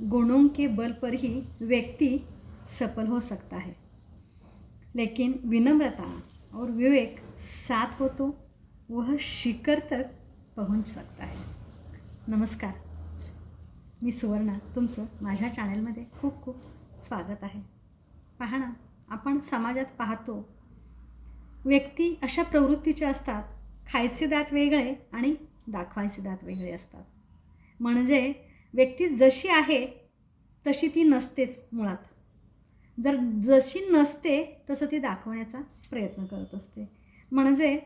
गुणों के बल पर ही व्यक्ति सफल हो सकता है। लेकिन विनम्रता और विवेक साथ हो तो वह शिखर तक पहुंच सकता है। नमस्कार मी सुवर्णा तुमचं माझ्या चॅनलमध्ये खूप खूप स्वागत आहे। पहा ना आपण समाजात पाहतो व्यक्ती अशा प्रवृत्तीचे असतात खायचे दात वेगळे आणि दाखवायचे दात वेगळे असतात। म्हणजे व्यक्ती जशी आहे तशी ती नसतेच मुळात. जर जशी नसते तसं ती दाखवण्याचा प्रयत्न करत असते. म्हणजे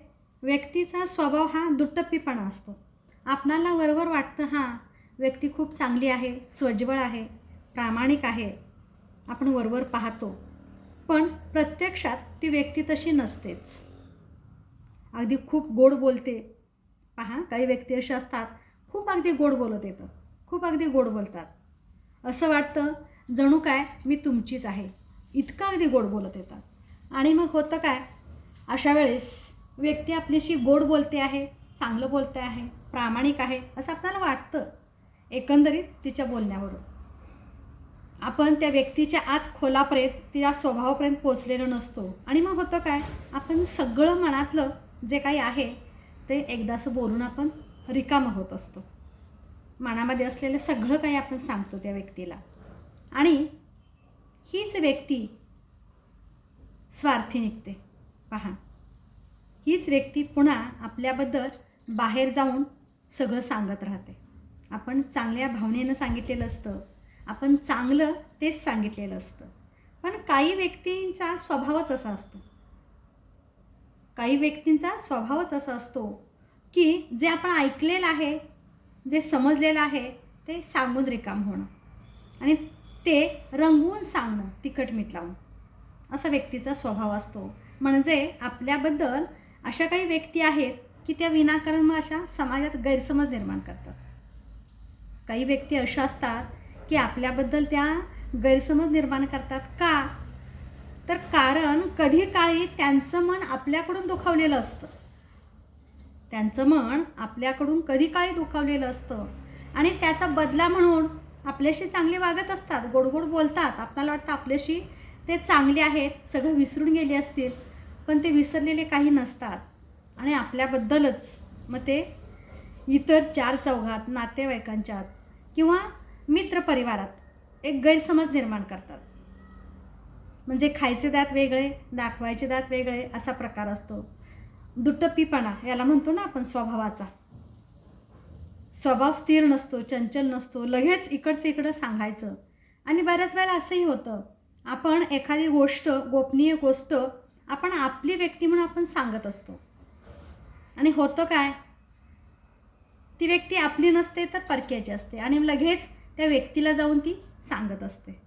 व्यक्तीचा स्वभाव हा दुट्टप्पीपणा असतो. आपणाला वरवर वाटतं हां व्यक्ती खूप चांगली आहे स्वज्वळ आहे प्रामाणिक आहे आपण वरवर पाहतो. पण प्रत्यक्षात ती व्यक्ती तशी नसतेच. अगदी खूप गोड बोलते. पहा काही व्यक्ती अशा असतात खूप अगदी गोड बोलत येतं खूप अगदी गोड बोलतात. असं वाटतं जणू काय मी तुमचीच आहे. इतकं अगदी गोड बोलत येतात. आणि मग होतं काय? अशा वेळेस व्यक्ती आपल्याशी गोड बोलते आहे चांगलं बोलते आहे प्रामाणिक आहे असं आपल्याला वाटतं. एकंदरीत तिच्या बोलण्यावरून. आपण त्या व्यक्तीच्या आत खोलापर्यंत तिच्या स्वभावापर्यंत पोचलेलो नसतो. आणि मग होतं काय? आपण सगळं मनातलं जे काही आहे ते एकदाचं बोलून आपण रिकामं होत असतो. मनामध्ये असलेलं सगळं काही आपण सांगतो त्या व्यक्तीला. आणि हीच व्यक्ती स्वार्थी निघते. पहा. हीच व्यक्ती पुन्हा आपल्याबद्दल बाहेर जाऊन सगळं सांगत राहते. आपण चांगल्या भावनेनं सांगितलेलं असतं. आपण चांगलं तेच सांगितलेलं असतं. पण काही व्यक्तींचा स्वभावच असा असतो. काही व्यक्तींचा स्वभावच असा असतो की जे आपण ऐकलेलं आहे जे समजलेलं आहे ते सांगून रिकाम होणं. आणि ते रंगवून सांगणं तिखट मीठ लावून. असा व्यक्तीचा स्वभाव असतो. म्हणजे आपल्याबद्दल अशा काही व्यक्ती आहेत की त्या विनाकारण मग अशा समाजात गैरसमज निर्माण करतात. काही व्यक्ती अशा असतात की आपल्याबद्दल त्या गैरसमज निर्माण करतात का? तर कारण कधी काळी त्यांचं मन आपल्याकडून दुखावलेलं असतं. त्यांचं मन आपल्याकडून कधी काळी दुखावलेलं असतं. आणि त्याचा बदला म्हणून आपल्याशी चांगले वागत असतात गोड गोड बोलतात. आपल्याला वाटतं आपल्याशी ते चांगले आहेत सगळं विसरून गेले असतील पण ते विसरलेले काही नसतात. आणि आपल्याबद्दलच मग ते इतर चार चौघात नातेवाईकांच्यात किंवा मित्रपरिवारात एक गैरसमज निर्माण करतात. म्हणजे खायचे दात वेगळे दाखवायचे दात वेगळे असा प्रकार असतो. दुटप्पीपणा याला म्हणतो ना आपण स्वभावाचा. स्वभाव स्थिर नसतो चंचल नसतो लगेच इकडचं इकडं सांगायचं. आणि बऱ्याच वेळेला असंही होतं. आपण एखादी गोष्ट गोपनीय गोष्ट आपण आपली व्यक्ती म्हणून आपण सांगत असतो. आणि होतं काय? ती व्यक्ती आपली नसते तर परक्याची असते आणि लगेच त्या व्यक्तीला जाऊन ती सांगत असते.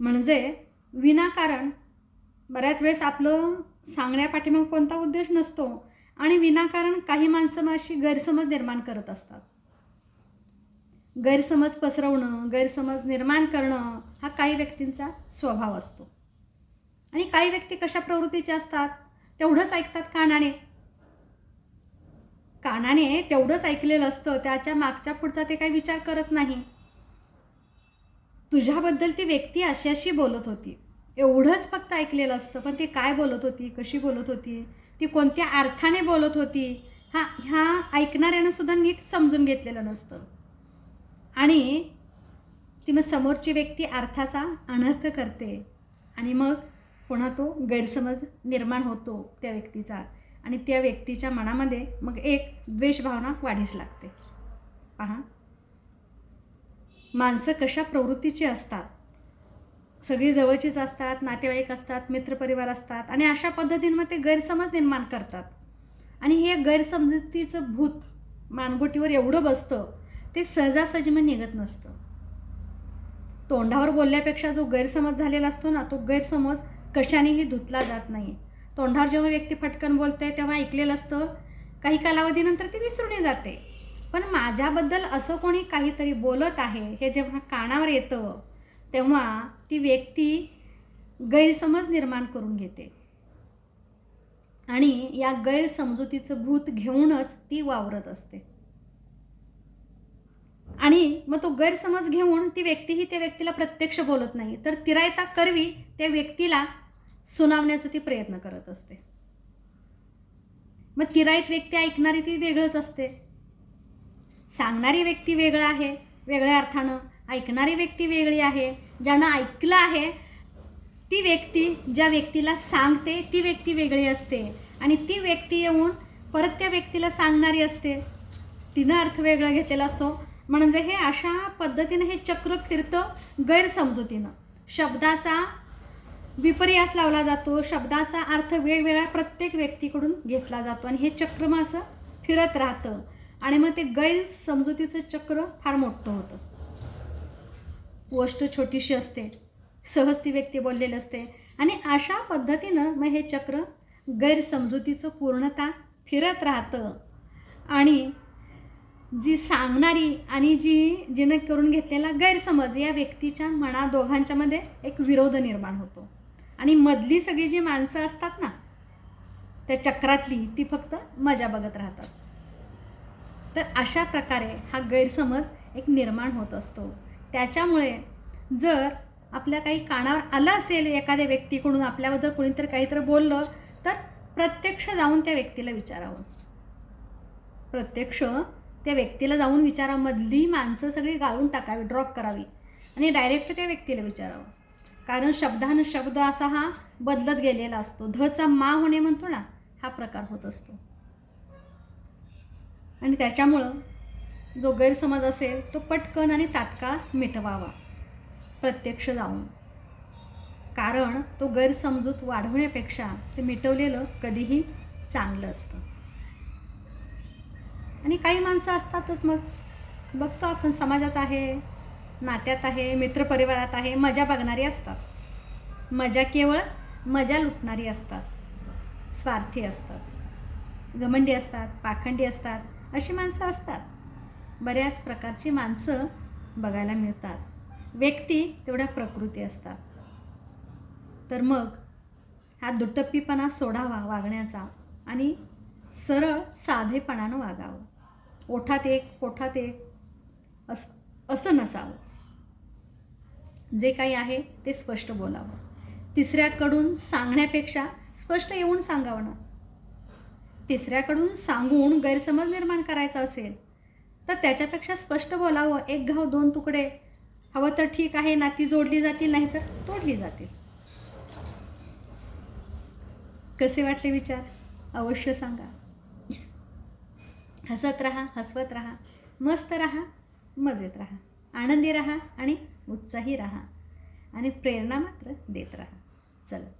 म्हणजे विनाकारण बऱ्याच वेळेस आपलं सांगण्यापाठीमाग कोणता उद्देश नसतो आणि विनाकारण काही माणसं अशी गैरसमज निर्माण करत असतात. गैरसमज पसरवणं गैरसमज निर्माण करणं हा काही व्यक्तींचा स्वभाव असतो. आणि काही व्यक्ती कशा प्रवृत्तीच्या असतात तेवढंच ऐकतात कानाने. कानाने तेवढंच ऐकलेलं असतं त्याच्या मागच्या पुढचा ते काही विचार करत नाही. तुझ्याबद्दल ती व्यक्ती अशी अशी बोलत होती. एवढंच फक्त ऐकलेलं असतं. पण ती काय बोलत होती? कशी बोलत होती? ती कोणत्या अर्थाने बोलत होती? हा ह्या ऐकणाऱ्यानं सुद्धा नीट समजून घेतलेलं नसतं. आणि ती मग समोरची व्यक्ती अर्थाचा अनर्थ करते आणि मग पुन्हा तो गैरसमज निर्माण होतो त्या व्यक्तीचा आणि त्या व्यक्तीच्या मनामध्ये मग एक द्वेषभावना वाढीस लागते. पहा. माणसं कशा प्रवृत्तीची असतात? सगळी जवळचीच असतात नातेवाईक असतात मित्रपरिवार असतात आणि अशा पद्धतीनं मग ते गैरसमज निर्माण करतात. आणि हे गैरसमजुतीचं भूत मानगोटीवर एवढं बसतं ते सहजासहजी मग निघत नसतं. तोंडावर बोलल्यापेक्षा जो गैरसमज झालेला असतो ना तो गैरसमज कशानेही धुतला जात नाही. तोंडावर जेव्हा व्यक्ती फटकन बोलते तेव्हा ऐकलेलं असतं काही कालावधीनंतर ती विसरूनही जाते. पण माझ्याबद्दल असं कोणी काहीतरी बोलत आहे हे जेव्हा कानावर येतं तेव्हा ती व्यक्ती गैरसमज निर्माण करून घेते. आणि या गैरसमजुतीचं भूत घेऊनच ती वावरत असते. आणि मग तो गैरसमज घेऊन ती व्यक्तीही त्या व्यक्तीला प्रत्यक्ष बोलत नाही तर तिरायता करवी त्या व्यक्तीला सुनावण्याचा ती प्रयत्न करत असते. मग तिरायत व्यक्ती ऐकणारी ती वेगळंच असते. सांगणारी व्यक्ती वेगळं आहे वेगळ्या अर्थानं ऐकणारी व्यक्ती वेगळी आहे ज्यानं ऐकलं आहे ती व्यक्ती ज्या व्यक्तीला सांगते ती व्यक्ती वेगळी असते. आणि ती व्यक्ती येऊन परत त्या व्यक्तीला सांगणारी असते. तिनं अर्थ वेगळा घेतलेला असतो. म्हणजे हे अशा पद्धतीनं हे चक्र फिरतं गैरसमजुतीनं. शब्दाचा विपर्यास लावला जातो. शब्दाचा अर्थ वेगवेगळ्या प्रत्येक व्यक्तीकडून घेतला जातो. आणि हे चक्र मग असं फिरत राहतं. आणि मग ते गैरसमजुतीचं चक्र फार मोठं होतं. गोष्ट छोटीशी असते. सहज ती व्यक्ती बोललेली असते. आणि अशा पद्धतीनं मग हे चक्र गैरसमजुतीचं पूर्णता फिरत राहतं. आणि जी सांगणारी आणि जी जिनं करून घेतलेला गैरसमज या व्यक्तीच्या मना दोघांच्यामध्ये एक विरोध निर्माण होतो. आणि मधली सगळी जी माणसं असतात ना त्या चक्रातली ती फक्त मजा बघत राहतात. तर अशा प्रकारे हा गैरसमज एक निर्माण होत असतो. त्याच्यामुळे जर आपल्या काही कानावर आलं असेल एखाद्या व्यक्तीकडून आपल्याबद्दल कोणीतरी काहीतरी बोललं तर प्रत्यक्ष जाऊन त्या व्यक्तीला विचारावं. प्रत्यक्ष त्या व्यक्तीला जाऊन विचारामधली माणसं सगळी गाळून टाकावी ड्रॉप करावी आणि डायरेक्ट त्या व्यक्तीला विचारावं. कारण शब्दानं शब्द असा हा बदलत गेलेला असतो. धचा मा होणे म्हणतो ना हा प्रकार होत असतो. आणि त्याच्यामुळं जो गैरसमज असेल तो पटकन आणि तात्काळ मिटवावा. प्रत्यक्ष जाऊन. कारण तो गैरसमजूत वाढवण्यापेक्षा ते मिटवलेलं कधीही चांगलं असतं. आणि काही माणसं असतातच मग. बघतो आपण समाजात आहे नात्यात आहे मित्रपरिवारात आहे मजा बघणारी असतात. मजा केवळ मजा लुटणारी असतात. स्वार्थी असतात. घमंडी असतात पाखंडी असतात अशी माणसं असतात. बऱ्याच प्रकारची माणसं बघायला मिळतात. व्यक्ती तेवढ्या प्रकृती असतात. तर मग हा दुटप्पीपणा सोडावा वागण्याचा आणि सरळ साधेपणानं वागावं. ओठात एक पोठात एक अस असं नसावं. जे काही आहे ते स्पष्ट बोलावं. तिसऱ्याकडून सांगण्यापेक्षा स्पष्ट येऊन सांगावं ना. तिसऱ्याकडून सांगून गैरसमज निर्माण करायचा असेल तर त्याच्यापेक्षा स्पष्ट बोलावं. एक घाव दोन तुकडे. हवं तर ठीक आहे नाती जोडली जातील नाही तर तोडली जातील. कसे वाटले विचार? अवश्य सांगा. हसत राहा हसवत राहा. मस्त राहा मजेत राहा. आनंदी राहा आणि उत्साही राहा. आणि प्रेरणा मात्र देत राहा. चला.